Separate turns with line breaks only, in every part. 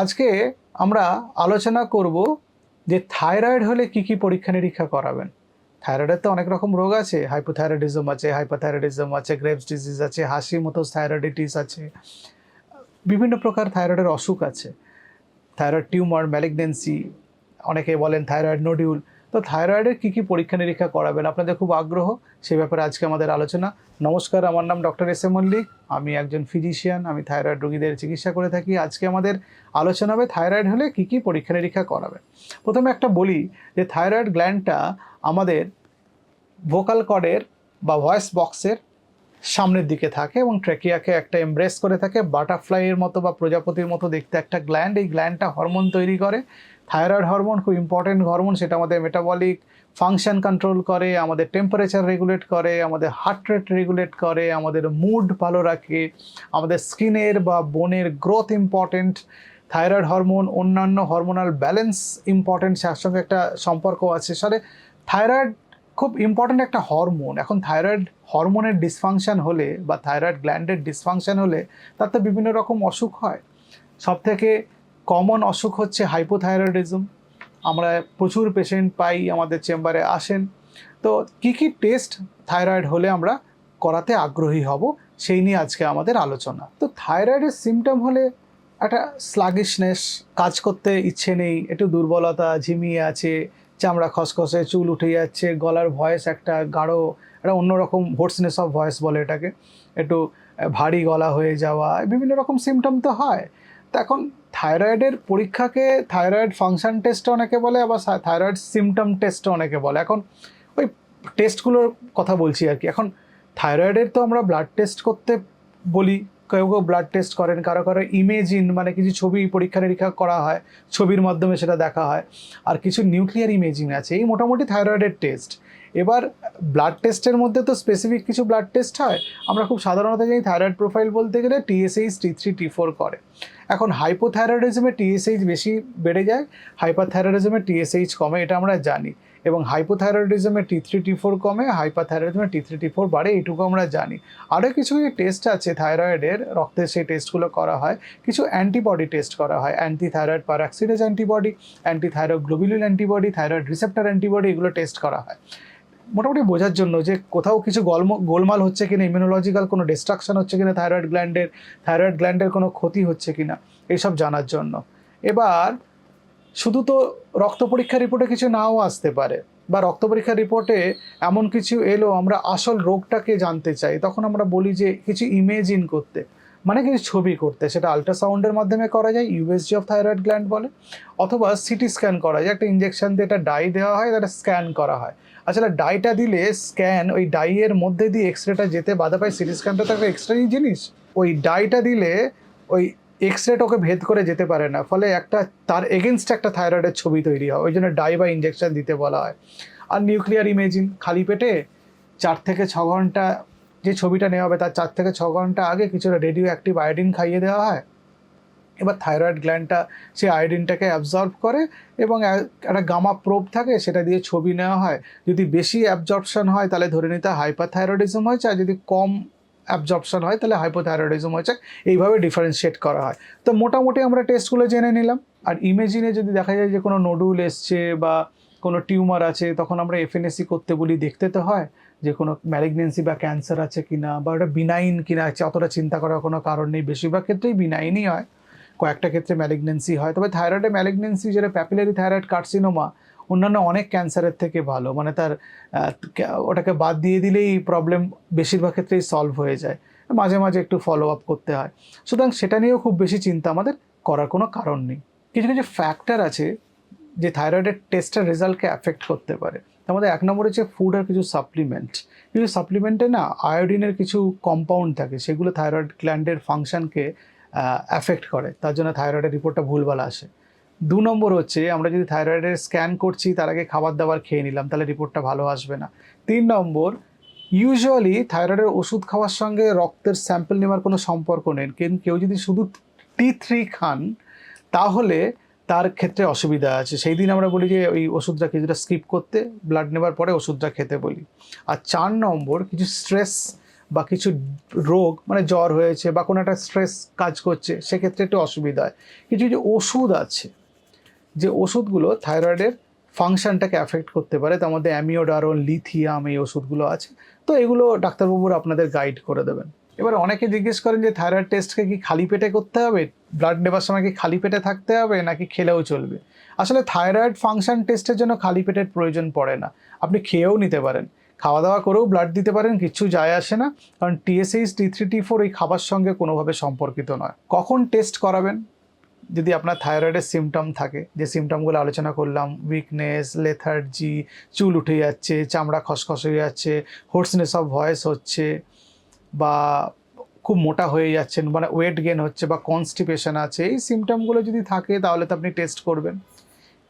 আজকে আমরা আলোচনা করব যে থাইরয়েড হলে কি কি পরীক্ষা নিরীক্ষা করাবেন। থাইরয়েডের তো অনেক রকম রোগ আছে হাইপোথাইরয়েডিজম আছে হাইপোথাইরয়েডিজম আছে গ্রেভস ডিজিজ আছে হাসি মতো থাইরয়েডিটিস আছে, বিভিন্ন প্রকার থাইরয়েডের অসুখ আছে। থাইরয়েড টিউমার ম্যালিগনেন্সি অনেকে বলেন থাইরয়েড নোডিউল তো থাইরয়েডের কী কী পরীক্ষা নিরীক্ষা করাবেন? আপনাদের খুব আগ্রহ। সে ব্যাপারে আজকে আমাদের আলোচনা। নমস্কার, আমার নাম ডক্টর এস এ মল্লিক। আমি একজন ফিজিশিয়ান। আমি থাইরয়েড রোগীদের চিকিৎসা করে থাকি। আজকে আমাদের আলোচনা হবে থাইরয়েড হলে কী কী পরীক্ষা নিরীক্ষা করাবেন। প্রথমে একটা বলি যে থাইরয়েড গ্ল্যান্ডটা আমাদের ভোকাল কর্ডের বা ভয়েস বক্সের সামনের দিকে থাকে এবং ট্রেকিয়াকে একটা এমব্রেস করে থাকে। বাটারফ্লাইয়ের মতো বা প্রজাপতির মতো দেখতে একটা গ্ল্যান্ড। এই গ্ল্যান্ডটা হরমোন তৈরি করে। থাইরয়েড হরমোন খুব ইম্পর্টেন্ট হরমোন, সেটা আমাদের মেটাবলিক ফাংশন কন্ট্রোল করে, আমাদের টেম্পারেচার রেগুলেট করে, আমাদের হার্ট রেট রেগুলেট করে, আমাদের মুড ভালো রাখে, আমাদের স্কিনের বা বোনের গ্রোথ ইম্পর্টেন্ট থাইরয়েড হরমোন, অন্যান্য হরমোনাল ব্যালেন্স ইম্পর্টেন্ট তার সঙ্গে একটা সম্পর্ক আছে। সাথে থাইরয়েড খুব ইম্পর্ট্যান্ট একটা হরমোন। এখন থাইরয়েড হরমোনের ডিসফাংশন হলে বা থাইরয়েড গ্ল্যান্ডের ডিসফাংশন হলে তাতে বিভিন্ন রকম অসুখ হয়। সব থেকে কমন অসুখ হচ্ছে হাইপোথাইরয়েডিজম আমরা প্রচুর পেশেন্ট পাই, আমাদের চেম্বারে আসেন। তো কি কি টেস্ট থাইরয়েড হলে আমরা করাতে আগ্রহী হব, সেই নিয়ে আজকে আমাদের আলোচনা। তো থাইরয়েডের সিমটম হলে একটা স্লাগিশনেস কাজ করতে ইচ্ছে নেই, একটু দুর্বলতা, ঝিমিয়ে আছে, চামড়া খসখসে, চুল উঠে যাচ্ছে, গলার ভয়েস একটা গাঢ়, একটা অন্যরকম হোর্সনেস অফ ভয়েস বলে এটাকে। একটু, ভারী গলা হয়ে যাওয়া, বিভিন্ন রকম সিমটম তো হয়। তো এখন থাইরয়েডের পরীক্ষাকে থাইরয়েড ফাংশন টেস্ট অনেকে বলে, আবার থাইরয়েড সিমটম টেস্ট অনেকে বলে। এখন ওই টেস্টগুলোর কথা বলছি আর কি। এখন থাইরয়েডের তো আমরা ব্লাড টেস্ট করতে বলি, কেউ কেউ ব্লাড টেস্ট করেন, কারও কারও ইমেজিন মানে কিছু ছবি পরীক্ষা নিরীক্ষা করা হয়, ছবির মাধ্যমে সেটা দেখা হয়, আর কিছু নিউক্লিয়ার ইমেজিং আছে। এই মোটামুটি থাইরয়েডের টেস্ট এবার ব্লাড টেস্টের মধ্যে তো স্পেসিফিক কিছু ব্লাড টেস্ট হয়। আমরা খুব সাধারণত জানি থাইরয়েড প্রোফাইল বলতে গেলে TSH T three T four করে। এখন হাইপোথাইরয়েডিজমে টিএসএইচ বেশি বেড়ে যায় হাইপারথাইরয়েডিজমে টিএসএইচ কমে, এটা আমরা জানি। এবং হাইপোথাইরয়েডিজমে টি থ্রি টি ফোর কমে হাইপারথাইরয়েডিজমে টি থ্রি টি ফোর বাড়ে এইটুকু আমরা জানি। আরও কিছু টেস্ট আছে থাইরয়েডের রক্তের সেই টেস্টগুলো করা হয়। কিছু অ্যান্টিবডি টেস্ট করা হয় anti thyroid peroxidase antibody anti thyroid globulin antibody thyroid receptor antibody এগুলো টেস্ট করা হয়। মোটামুটি বোঝার জন্য যে কোথাও কিছু গলম, গোলমাল হচ্ছে কিনা ইমিউনোলজিক্যাল কোনো ডিস্ট্রাকশন হচ্ছে কিনা থাইরয়েড গ্ল্যান্ডের থাইরয়েড গ্ল্যান্ডের কোনো ক্ষতি হচ্ছে কিনা, এইসব জানার জন্য। এবার, শুধু তো রক্ত পরীক্ষা রিপোর্টে কিছু নাও আসতে পারে, বা রক্ত পরীক্ষার রিপোর্টে এমন কিছু এলো, আমরা আসল রোগটাকে জানতে চাই, তখন আমরা বলি যে কিছু ইমেজিন করতে। মানে কিছু ছবি করতে। সেটা আল্ট্রাসাউন্ডের মাধ্যমে করা যায় ইউএসজি অফ থাইরয়েড গ্ল্যান্ড বলে, অথবা সিটি স্ক্যান করা যায়। একটা ইঞ্জেকশন দিয়ে একটা ডাই দেওয়া হয় একটা স্ক্যান করা হয়। আসলে ডাইটা দিলে স্ক্যান ওই ডাইয়ের মধ্যে দিয়ে এক্স রেটা যেতে বাধা পায় সিটি স্ক্যানটা তো একটা এক্সট্রা জিনিস। ওই ডাইটা দিলে ওই এক্স রেট ওকে ভেদ করে যেতে পারে না। ফলে একটা তার এগেনস্ট একটা থাইরয়েডের ছবি তৈরি হয়, ওই জন্য ডাই বা ইঞ্জেকশন দিতে বলা হয়। আর নিউক্লিয়ার ইমেজিং খালি পেটে চার থেকে ছ ঘণ্টা যে ছবিটা নেওয়া হবে তার চার থেকে ছ ঘণ্টা আগে কিছুটা রেডিও অ্যাক্টিভ আয়োডিন খাইয়ে দেওয়া হয়। এবার থাইরয়েড গ্ল্যান্ডটা সেই আয়োডিনটাকে অ্যাবজর্ব করে এবং একটা গামা প্রোব থাকে সেটা দিয়ে ছবি নেওয়া হয়। যদি বেশি অ্যাবজর্পশন হয় তাহলে ধরে নিতে হাইপার থাইরয়েডিজম হয়েছে আর যদি কম অ্যাবজর্পশন হয় তাহলে হাইপোথাইরয়েডিজম হয়েছে। এইভাবে ডিফারেন্সিয়েট করা হয়। তো মোটামুটি আমরা টেস্টগুলো জেনে নিলাম। আর ইমেজিনে যদি দেখা যায় যে কোনো নোডুল এসছে বা কোনো টিউমার আছে, তখন আমরা এফএনএসি করতে বলি, দেখতে তো হয় যে কোনো ম্যালিগনেন্সি বা ক্যান্সার আছে কি না বা ওটা বিনাইন কিনা আছে অতটা চিন্তা করার কোনো কারণ নেই। বেশিরভাগ ক্ষেত্রেই বিনাইনই হয়। কয়েকটা ক্ষেত্রে ম্যালিগনেন্সি হয়। তবে থাইরয়েডে ম্যালিগনেন্সি যেটা প্যাপিলারি থাইরয়েড কার্সিনোমা অন্যান্য অনেক ক্যান্সারের থেকে ভালো। মানে তার ওটাকে বাদ দিয়ে দিলেই প্রবলেম বেশিরভাগ ক্ষেত্রেই সলভ হয়ে যায়। মাঝে মাঝে একটু ফলো আপ করতে হয়। সুতরাং সেটা নিয়েও খুব বেশি চিন্তা আমাদের করার কোনো কারণ নেই। কিছু কিছু ফ্যাক্টর আছে যে থাইরয়েডের টেস্টের রেজাল্টকে অ্যাফেক্ট করতে পারে। মধ্যে এক নম্বর হচ্ছে ফুড আর কিছু সাপ্লিমেন্ট কিছু সাপ্লিমেন্টে না আয়োডিনের কিছু কম্পাউন্ড থাকে, সেগুলো থাইরয়েড গ্ল্যান্ডের ফাংশনকে অ্যাফেক্ট করে। তার জন্য থাইরয়েডের রিপোর্টটা ভুলভাল আসে। দু নম্বর হচ্ছে আমরা যদি থাইরয়েডের স্ক্যান করছি, তার আগে খাবার দাবার খেয়ে নিলাম, তাহলে রিপোর্টটা ভালো আসবে না। তিন নম্বর ইউজুয়ালি থাইরয়েডের ওষুধ খাওয়ার সঙ্গে রক্তের স্যাম্পল নেওয়ার কোনো সম্পর্ক নেই। কিন্তু কেউ যদি শুধু টি থ্রি খান, তাহলে তার ক্ষেত্রে অসুবিধা আছে। সেই দিন আমরা বলি যে, ওই ওষুধটা কিছুটা স্কিপ করতে ব্লাড নেবার পরে ওষুধটা খেতে বলি। আর চার নম্বর, কিছু স্ট্রেস বা কিছু রোগ মানে জ্বর হয়েছে বা কোনো একটা স্ট্রেস কাজ করছে, সেক্ষেত্রে একটু অসুবিধা হয়। কিছু কিছু ওষুধ আছে, যে ওষুধগুলো থাইরয়েডের ফাংশনটাকে অ্যাফেক্ট করতে পারে, তার মধ্যে অ্যামিওডারোন লিথিয়াম এই ওষুধগুলো আছে। তো এগুলো ডাক্তারবাবুরা আপনাদের গাইড করে দেবেন। এবার অনেকে জিজ্ঞেস করেন যে থাইরয়েড টেস্টকে কি খালি পেটে করতে হবে? ব্লাড নেবার সময় কি খালি পেটে থাকতে হবে নাকি খেলেও চলবে? আসলে থাইরয়েড ফাংশন টেস্টের জন্য খালি পেটের প্রয়োজন পড়ে না। আপনি খেয়েও নিতে পারেন। খাওয়া দাওয়া করেও ব্লাড দিতে পারেন কিচ্ছু যায় আসে না। কারণ TSH T three T four এই খাবার সঙ্গে কোনোভাবে সম্পর্কিত নয়। কখন টেস্ট করাবেন? যদি আপনার থাইরয়েডের সিমটম থাকে, যে সিমটমগুলো আলোচনা করলাম উইকনেস লেথার্জি চুল উঠে যাচ্ছে, চামড়া খসখস হয়ে যাচ্ছে হোর্সনেস অফ ভয়েস হচ্ছে বা খুব মোটা হয়ে যাচ্ছেন মানে ওয়েট গেন হচ্ছে বা কনস্টিপেশন আছে, এই সিমটমগুলো যদি থাকে তাহলে তো আপনি টেস্ট করবেন।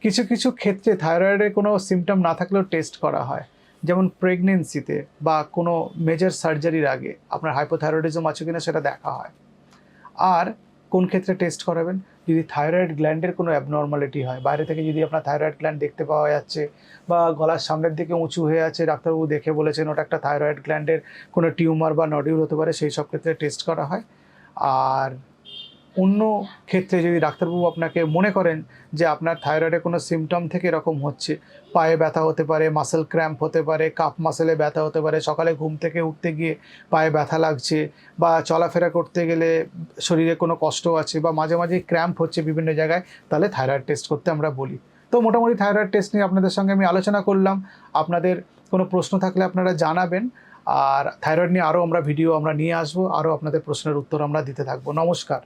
কিছু কিছু ক্ষেত্রে থাইরয়েডের কোনো সিমটম না থাকলেও টেস্ট করা হয়। যেমন প্রেগনেন্সিতে বা কোনো মেজর সার্জারির আগে আপনার হাইপোথাইরয়েডিজম আছে কিনা সেটা দেখা হয়। আর কোন ক্ষেত্রে টেস্ট করাবেন? যদি থাইরয়েড গ্ল্যান্ডের কোনো অ্যাবনর্মালিটি হয়, বাইরে থেকে যদি আপনার থাইরয়েড গ্ল্যান্ড দেখতে পাওয়া যাচ্ছে বা গলার সামনের দিকে উঁচু হয়ে আছে, ডাক্তারবাবু দেখে বলেছেন ওটা একটা থাইরয়েড গ্ল্যান্ডের কোনো টিউমার বা নডিউল হতে পারে, সেই সব ক্ষেত্রে টেস্ট করা হয়। আর অন্য ক্ষেত্রে যদি ডাক্তারবাবু আপনাকে মনে করেন যে আপনার থাইরয়েডে কোনো সিমটম থেকে এরকম হচ্ছে, পায়ে ব্যথা হতে পারে মাসেল ক্র্যাম্প হতে পারে কাপ মাসেলে ব্যথা হতে পারে, সকালে ঘুম থেকে উঠতে গিয়ে পায়ে ব্যথা লাগছে বা চলাফেরা করতে গেলে শরীরে কোনো কষ্ট আছে বা মাঝে মাঝে ক্র্যাম্প হচ্ছে বিভিন্ন জায়গায়, তাহলে থাইরয়েড টেস্ট করতে আমরা বলি। তো মোটামুটি থাইরয়েড টেস্ট নিয়ে আপনাদের সঙ্গে আমি আলোচনা করলাম। আপনাদের কোনো প্রশ্ন থাকলে আপনারা জানাবেন। আর থাইরয়েড নিয়ে আরও আমরা ভিডিও আমরা নিয়ে আসব, আরও আপনাদের প্রশ্নের উত্তর আমরা দিতে থাকব। নমস্কার।